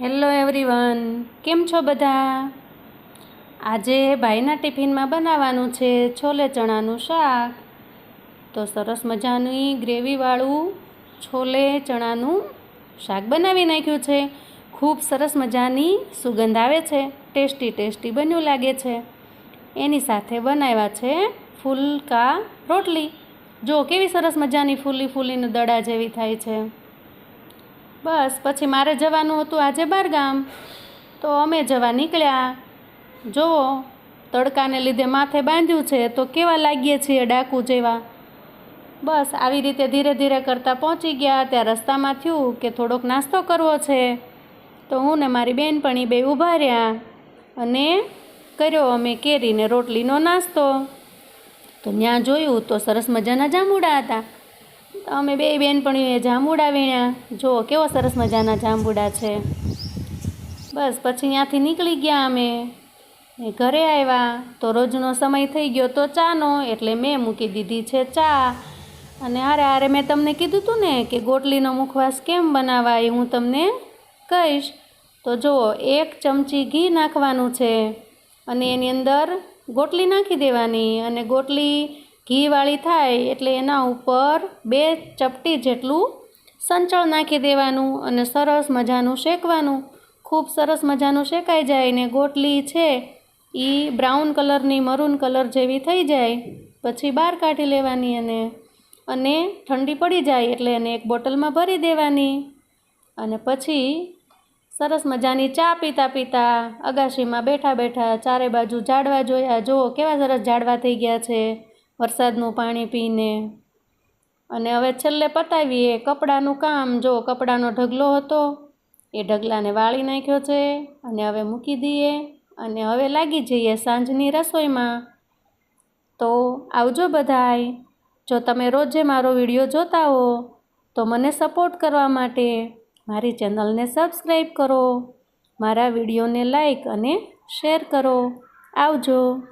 Hello everyone કેમ છો બધા? આજે ભાઈના ટિફિનમાં બનાવવાનું છે છોલે ચણાનું શાક. તો સરસ મજાની ગ્રેવીવાળું છોલે ચણાનું શાક બનાવી નાખ્યું છે. ખૂબ સરસ મજાની સુગંધ આવે છે, ટેસ્ટી ટેસ્ટી બન્યું લાગે છે. એની સાથે બનાવ્યા છે ફૂલકા રોટલી. જો કેવી સરસ મજાની ફૂલી ફૂલીને દડા જેવી થાય છે. બસ, પછી મારે જવાનું હતું આજે બહારગામ તો અમે જવા નીકળ્યા. જુઓ તડકાને લીધે માથે બાંધ્યું છે, તો કેવા લાગીએ છીએ ડાકુ જેવા? બસ, આવી રીતે ધીરે ધીરે કરતાં પહોંચી ગયા, ત્યાં રસ્તામાં થયું કે થોડોક નાસ્તો કરવો છે. તો હું ને મારી બહેનપણી બે ઊભા રહ્યા અને કર્યો અમે કેરીને રોટલીનો નાસ્તો. તો ત્યાં જોયું તો સરસ મજાના જાંબુડા હતા. તો અમે બે બેનપણીઓએ જાંબુડા વીણ્યા. જુઓ, કેવો સરસ મજાના જાંબુડા છે. બસ, પછી ત્યાંથી નીકળી ગયા અમે. ને ઘરે આવ્યા. તો રોજનો સમય થઈ ગયો તો ચાનો, એટલે મેં મૂકી દીધી છે ચા. અને હારે હારે મેં તમને કીધું હતું ને કે ગોટલીનો મુખવાસ કેમ બનાવાય હું તમને કહીશ. તો જુઓ, એક ચમચી ઘી નાખવાનું છે. અને એની અંદર ગોટલી નાખી દેવાની. અને ગોટલી ઘીવાળી થાય એટલે એના ઉપર બે ચપટી જેટલું સંચળ નાખી દેવાનું અને સરસ મજાનું શેકવાનું. ખૂબ સરસ મજાનું શેકાઈ જાય ને ગોટલી છે એ બ્રાઉન કલરની, મરૂન કલર જેવી થઈ જાય. પછી બહાર કાઢી લેવાની અને અને ઠંડી પડી જાય એટલે એને એક બોટલમાં ભરી દેવાની. અને પછી સરસ મજાની ચા પીતા પીતા અગાશીમાં બેઠા બેઠા ચારે બાજુ ઝાડવા જોયા, જો, કેવા સરસ ઝાડવા થઈ ગયા છે. વરસાદનું પાણી પીને. અને હવે છેલ્લે પતાવીએ કપડાનું કામ. જો કપડાનો ઢગલો હતો, એ ઢગલાને વાળી નાખ્યો છે અને હવે મૂકી દઈએ. અને હવે લાગી જઈએ સાંજની રસોઈમાં. તો આવજો બધાય. જો તમે રોજે મારો વીડિયો જોતા હો, તો મને સપોર્ટ કરવા માટે મારી ચેનલને સબસ્ક્રાઈબ કરો. મારા વિડીયોને લાઈક અને શેર કરો. આવજો.